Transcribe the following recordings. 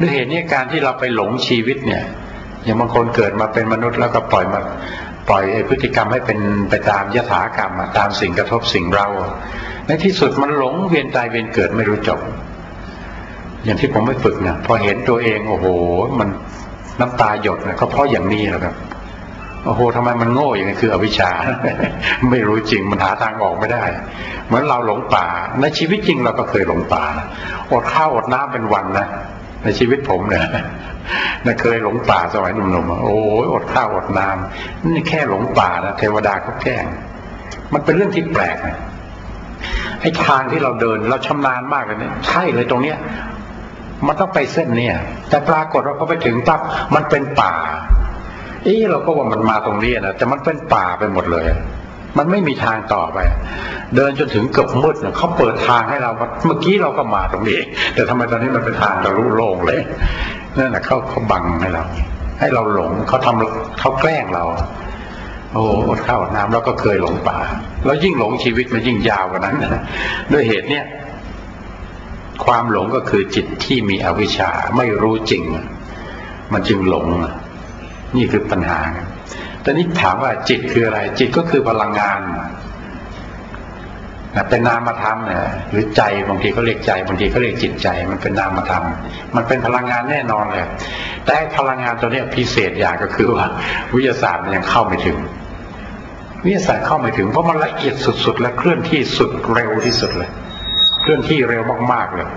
ด้วยเหตุนี้การที่เราไปหลงชีวิตเนี่ย อย่างบางคนเกิดมาเป็นมนุษย์แล้วก็ปล่อยมาปล่อยพฤติกรรมให้เป็นไปตามยถากรรมตามสิ่งกระทบสิ่งเรา ในที่สุดมันหลงเวียนตายเวียนเกิดไม่รู้จบ อย่างที่ผมไม่ฝึกเนี่ยพอเห็นตัวเองโอ้โห มันน้ำตาหยดนะก็เพราะอย่างนี้แหละครับโอ้โหทำไมมันโง่อย่างนี้คืออวิชชา ไม่รู้จริงมันหาทางออกไม่ได้ เหมือนเราหลงป่า ในชีวิตจริงเราก็เคยหลงป่าอดข้าวอดน้ำเป็นวันนะ ในชีวิตผมเนี่ยนะเคยหลงป่าสมัยหนุ่มๆโอ้ยอดข้าวอดน้ำนี่แค่หลงป่านะเทวดาเขาแกล้งมันเป็นเรื่องที่แปลกนะไอ้ทางที่เราเดินเราชำนาญมากเลยเนี่ยใช่เลยตรงเนี้ย มันต้องไปเส้นเนี่ย แต่ปรากฏว่าพอไปถึงปั๊บมันเป็นป่าเอ้เราก็ว่ามันมาตรงนี้นะแต่มันเป็นป่าไปหมดเลย มันไม่มีทางต่อไป เดินจนถึงเกือบมืดเเขาเปิดทางให้เราเมื่อกี้เราก็มาตรงนี้ แต่ทำไมตอนนี้มันเป็นทางทะลุโล่งเลยนั่นแหละเขาเขาบังให้เรา ให้เราหลงเขาทำเขาแกล้งเรา โอ้อดข้าวอดน้ำแล้วก็เคยหลงป่า แล้วยิ่งหลงชีวิตมันยิ่งยาวกว่านั้นด้วยเหตุเนี้ยความหลงก็คือจิตที่มีอวิชชาไม่รู้จริง มันจึงหลง นี่คือปัญหา แต่นี้ถามว่าจิตคืออะไร จิตก็คือพลังงานนะเป็นนามธรรมเนี่ยหรือใจบางทีก็เรียกใจบางทีก็เรียกจิตใจ มันเป็นนามธรรมมันเป็นพลังงานแน่นอนเลยแต่พลังงานตัวนี้พิเศษอย่างก็คือว่าวิทยาศาสตร์มันยังเข้าไม่ถึงวิทยาศาสตร์เข้าไม่ถึงเพราะมันละเอียดสุด ๆ และเคลื่อนที่สุดเร็วที่สุดเลย เคลื่อนที่เร็วมากๆเลย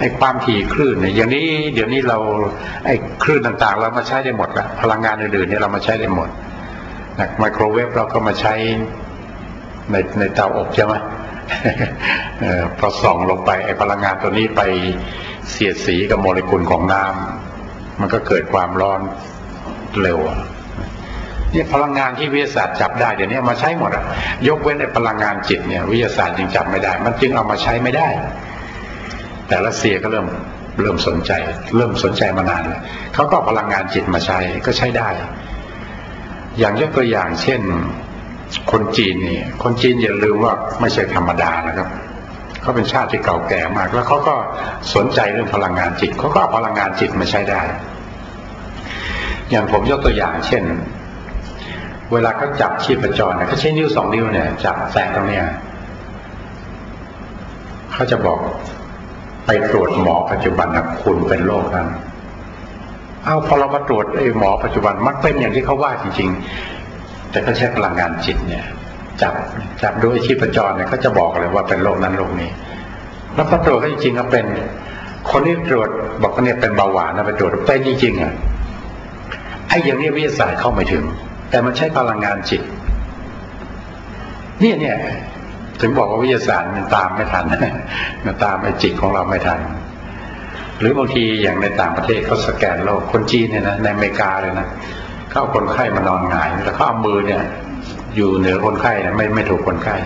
ไอ้ความถี่คลื่นเนี่ยอย่างนี้เดี๋ยวนี้เราไอ้คลื่นต่างๆ เรามาใช้ได้หมดละพลังงานอื่นๆเนี่ยเรามาใช้ได้หมด นะไมโครเวฟเราก็มาใช้ในในเตาอบใช่ไหมพอส่องลงไปไอพลังงานตัวนี้ไปเสียดสีกับโมเลกุลของน้ำมันก็เกิดความร้อนเร็วเนี่ยพลังงานที่วิทยาศาสตร์จับได้เดี๋ยวนี้มาใช้หมดอะยกเว้นไอพลังงานจิตเนี่ย วิทยาศาสตร์ยังจับไม่ได้ มันจึงเอามาใช้ไม่ได้ แต่รัสเซียก็เริ่มเริ่มสนใจ เริ่มสนใจมานานแล้วเขาก็พลังงานจิตมาใช้ก็ใช้ได้ อย่างยกตัวอย่างเช่น คนจีนนี่คนจีนอย่าลืมว่าไม่ใช่ธรรมดานะครับเขาเป็นชาติที่เก่าแก่มาก แล้วเขาก็สนใจเรื่องพลังงานจิตเขาก็เอาพลังงานจิตมาใช้ได้ อย่างผมยกตัวอย่าง เช่น เวลาเขาจับชีพจรเนี่ยเขาใช้นิ้วสองนิ้วเนี่ยจับแสงตรงเนี้ยเขาจะบอกไปตรวจหมอปัจจุบันนะคุณเป็นโรคนั้น เอาพอเรามาตรวจไอ้หมอปัจจุบันมันเป็นอย่างที่เขาว่าจริง ๆ แต่ก็ใช้พลังงานจิตเนี่ย จับจับด้วยชีพจรเนี่ยเขาจะบอกเลยว่าเป็นโรคนั้นโรคนี้ แล้วพอตรวจก็จริงๆก็เป็น คนที่ตรวจบอกว่าเนี่ยเป็นเบาหวานนะไปตรวจเป็นจริงๆอะไอ้อย่างนี้วิทยาศาสตร์เข้าไม่ถึง แต่มันใช้พลังงานจิต เนี่ยเนี่ยถึงบอกว่าวิทยาศาสตร์มันตามไม่ทันมันตามไอ้จิตของเราไม่ทัน หรือบางทีอย่างในต่างประเทศเขาสแกนโลกคนจีนเนี่ยนะในอเมริกาเลยนะเขาเอาคนไข้มานอนหงายแล้วเขาเอามือเนี่ย อยู่เหนือคนไข้นะไม่ไม่ถูกคนไข้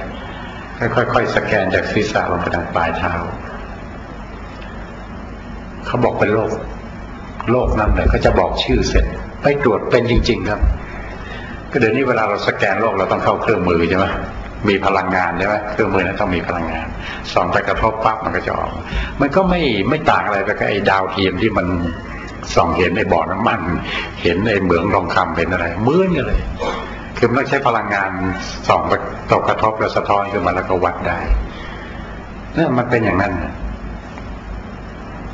ค่อยๆสแกนจากศีรษะลงไปทางปลายเท้าเขาบอกเป็นโรคโรคนั้นเลยเขาจะบอกชื่อเสร็จ ไปตรวจเป็นจริง ๆ ครับ ก็เดี๋ยวนี้เวลาเราสแกนโรคเราต้องเข้าเครื่องมือใช่ไหม มีพลังงานใช่ไหมเครื่องมือนั้นต้องมีพลังงานส่องไปกระทบปั๊บมันก็จะออก มันก็ไม่ไม่ต่างอะไรไปกับไอ้ดาวเทียมที่มันส่องเห็นในบ่อน้ำมัน เห็นในเหมืองทองคำเป็นอะไรเหมือนกันเลย คือมันต้องใช้พลังงานส่องไปตกกระทบแล้วสะท้อนขึ้นมาแล้วก็วัดได้นี่มันเป็นอย่างนั้น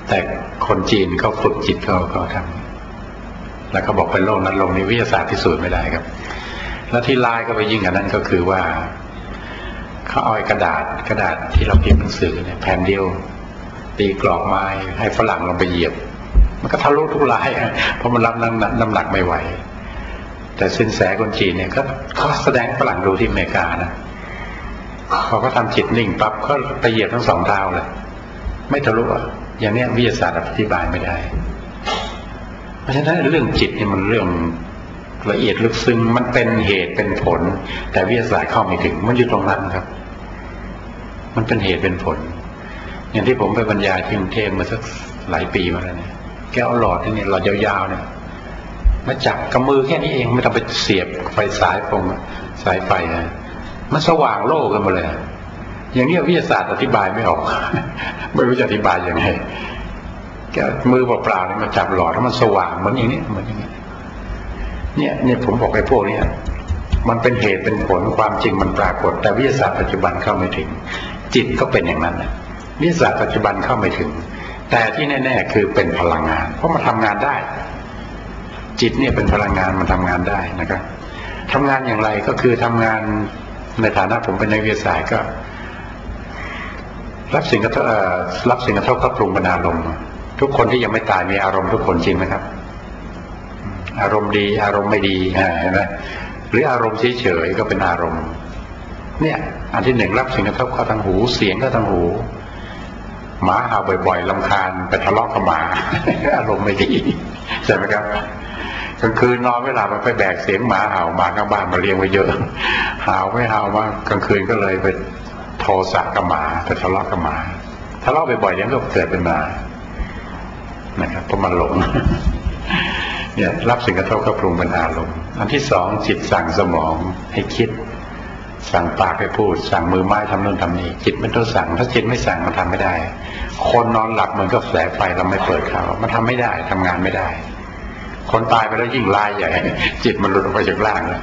แต่คนจีนเขาฝึกจิตเขาเขาทำแล้วเขาบอกเป็นโลกนั้นลงในวิทยาศาสตร์พิสูจน์ไม่ได้ครับ แล้วที่ลายก็ไปยิ่งกันนั้นก็คือว่า เขาเอากระดาษกระดาษที่เราพิมพ์หนังสือเนี่ยแผ่นเดียว ตีกรอบไม้ให้ฝรั่งลงไปเหยียบ มันก็ทะลุทุกลายเพราะมันรับน้ำน้ำหนักไม่ไหว แต่สินแสคนจีนเนี่ยเขาเขาแสดงฝรั่งดูที่อเมริกานะเขาก็ทาจิตนิ่งปั๊บเขาไปเหยียบทั้งสองเท้าเลยไม่ทะลุอะอย่างนี้วิทยาศาสตร์อธิบายไม่ได้ เพราะฉะนั้นเรื่องจิตเนี่ยมันเรื่อง ละเอียดลึกซึ้งมันเป็นเหตุเป็นผล แต่วิทยาศาสตร์เข้าไม่ถึง มันอยู่ตรงนั้นครับ มันเป็นเหตุเป็นผล อย่างที่ผมไปบรรยายที่กรุงเทพมาสักหลายปีมาแล้วเนี่ยแก้วหลอดนี่หลอดยาวๆเนี่ยมาจับกำมือแค่นี้เองไม่ต้องไปเสียบไฟสายฟงสายไฟนะมันสว่างโลกกันหมดเลยอย่างนี้วิทยาศาสตร์อธิบายไม่ออก ไม่รู้จะอธิบายยังไงแกมือเปล่าๆเนี่ยมาจับหลอดแล้วมันสว่างเหมือนอย่างนี้เหมือนอย่างนี้ เนี่ยเนี่ยผมบอกไอ้พวกเนี้ยมันเป็นเหตุเป็นผลความจริงมันปรากฏ แต่วิทยาศาสตร์ปัจจุบันเข้าไม่ถึง จิตก็เป็นอย่างนั้นนะวิทยาศาสตร์ปัจจุบันเข้าไม่ถึง แต่ที่แน่ ๆ คือเป็นพลังงาน เพราะมันทำงานได้ จิตเนี่ยเป็นพลังงานมันทำงานได้นะครับทำงานอย่างไรก็คือทำงานในฐานะผมเป็นนักวิทยาศาสตร์ก็ รับสิ่งกระทบรับสิ่งกระทบก็ปรุงเป็นอารมณ์ทุกคนที่ยังไม่ตายมีอารมณ์ทุกคนจริงไหมครับ อารมณ์ดี อารมณ์ไม่ดีเห็นไหมหรืออารมณ์เฉยๆก็เป็นอารมณ์ เนี่ย อันที่หนึ่งรับสิ่งกระทบเข้าทางหู เสียงก็ทางหูหมาเห่าบ่อยๆลำคาญไปทะเลาะกับหมาอารมณ์ไม่ดีใช่ไหมครับกลางคืนนอนไม่หลับไปแบกเสียงหมาเห่าหมาข้างบ้านมาเลี้ยงไว้เยอะเห่าไม่เห่ามากลางคืนก็เลยไปโทสะกับหมาไปทะเลาะกับหมาทะเลาะบ่อยๆเดี๋ยวก็เกิดเป็นมานะครับเพราะมันหลง เนี่ยรับสิ่งกระทบก็ปรุงเป็นอารมณ์อันที่สองจิตสั่งสมองให้คิด สั่งปากให้พูด สั่งมือไม้ทำนู่นทำนี่จิตไม่ต้องสั่ง ถ้าจิตไม่สั่งมันทำไม่ได้ คนนอนหลับมือนกับแสไฟเราไม่เปิดเขามันทำไม่ได้ทำงานไม่ได้ คนตายไปแล้วยิ่งลายใหญ่ จิตมันหลุดออกไปจากร่างแล้ว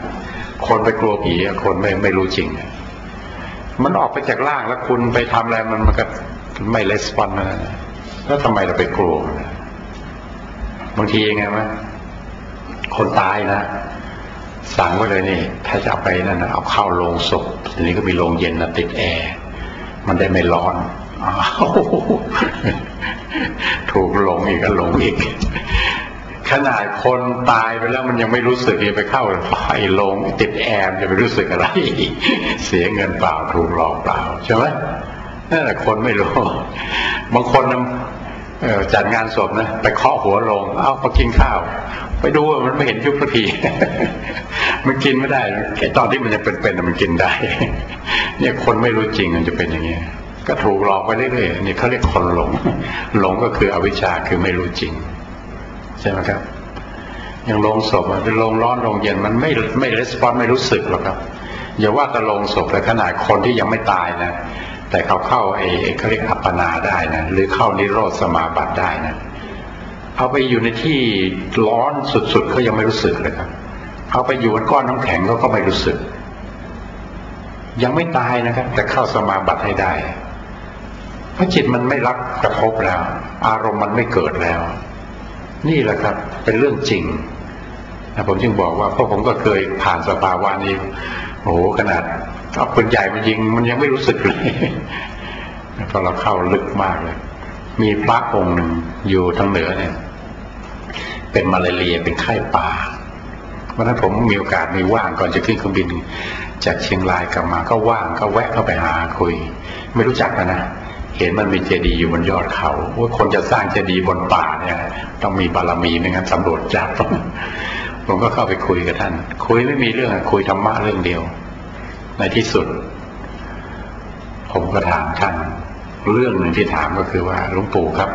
คนไปกลัวผีคนไม่ไม่รู้จริง มันออกไปจากร่างแล้วคุณไปทำอะไรมันมันก็ไม่レスปอนนะแล้วทำไมเราไปกลัวบางทีไงวะ คนตายนะสั่งไว้เลยนี่ ถ้าจะเอาไปนั่นนะเอาเข้าโรงศพทีนี้ก็มีโรงเย็นนะติดแอร์มันได้ไม่ร้อนอถูกหลงอีกก็หลงอีก ขนาดคนตายไปแล้วมันยังไม่รู้สึกไปเข้าไฟลงติดแอร์จะไปรู้สึกอะไร เสียเงินเปล่าถูกหลอกเปล่าใช่ไหมนั่นแหละคนไม่รู้ บางคนจัดงานศพนะไปเคาะหัวลง เอาพอกินข้าว ไปดูมันไม่เห็นยุบสักที มันกินไม่ได้ตอนที่มันยังเป็นๆมันกินได้ เนี่ยคนไม่รู้จริงมันจะเป็นอย่างนี้ย ก็ถูกหลอกไปเรื่อยๆนี่เขาเรียกคนหลง หลงก็คืออวิชชาคือไม่รู้จริง ใช่ไหมครับ อย่างลงศพเป็นลงร้อนลงเย็นมันไม่ไม่รีสปอนไม่รู้สึกหรอกครับอย่าว่าแต่ลงศพเลยขนาดคนที่ยังไม่ตายนะ แต่เขาเข้าไอ้เขาเรียกอัปปนาได้นะหรือเข้านิโรธสมาบัติได้นะ เอาไปอยู่ในที่ร้อนสุดๆเขายังไม่รู้สึกเลยครับ เอาไปอยู่บนก้อนน้ำแข็งเขาก็ไม่รู้สึก ยังไม่ตายนะครับ แต่เข้าสมาบัติให้ได้ เพราะจิตมันไม่รับกระทบแล้ว อารมณ์มันไม่เกิดแล้ว นี่แหละครับ เป็นเรื่องจริงนะผมจึงบอกว่าเพราะผมก็เคยผ่านสภาวะนี้ โอ้โหขนาดเอาปืนใหญ่มายิง มันยังไม่รู้สึกเลยพอเราเข้าลึกมากเลย มีพระองค์หนึ่งอยู่ทางเหนือเนี่ย เป็นมาลาเรียเป็นไข้ป่าวันนั้นผมมีโอกาสมีว่างก่อนจะขึ้นเครื่องบิน จากเชียงรายกลับมาก็ว่างก็แวะเข้าไปหาคุย ไม่รู้จักนะนะเห็นมันมีเจดีย์อยู่บนยอดเขาว่าคนจะสร้างเจดีย์บนป่าเนี่ยต้องมีบารมีไม่งั้นสำรวจจับผมก็เข้าไปคุยกับท่าน คุยไม่มีเรื่องคุยธรรมะเรื่องเดียว ในที่สุด ผมก็ถามท่าน เรื่องหนึ่งที่ถามก็คือว่าหลวงปู่ครับ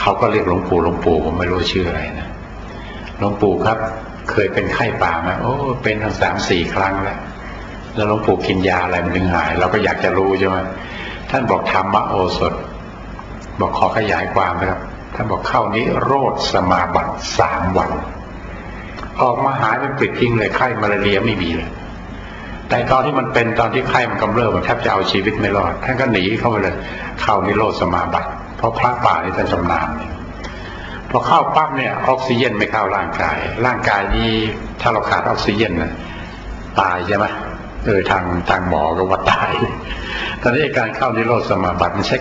เขาก็เรียกหลวงปู่หลวงปู่ผมไม่รู้ชื่ออะไรนะหลวงปู่ครับ เคยเป็นไข้ป่าไหมโอ้เป็นทั้งสามสี่ครั้งแล้วแล้วหลวงปู่กินยาอะไรมันถึงหาย เราก็อยากจะรู้ใช่ไหมท่านบอกธรรมโอสถ บอกขอขยายความนะครับท่านบอกเข้านี้โรดสมาบัติสามวันออกมาหายเป็นปิดทิ้งเลยไข้มาลาเรียไม่มีเลยแต่ตอนที่มันเป็นตอนที่ไข้มันกำเริบมันแทบจะเอาชีวิตไม่รอดท่านก็หนีเข้าไปเลย เข้านิโรธสมาบัติ เพราะพระป่านี่ท่านชำนาญพอเข้าปั๊บเนี่ยออกซิเจนไม่เข้าร่างกาย ร่างกายนี้ถ้าเราขาดออกซิเจนนะตายใช่ไหมเออทางทางหมอก็ว่าตาย ตอนนี้การเข้านิโรธสมาบัติมันใช้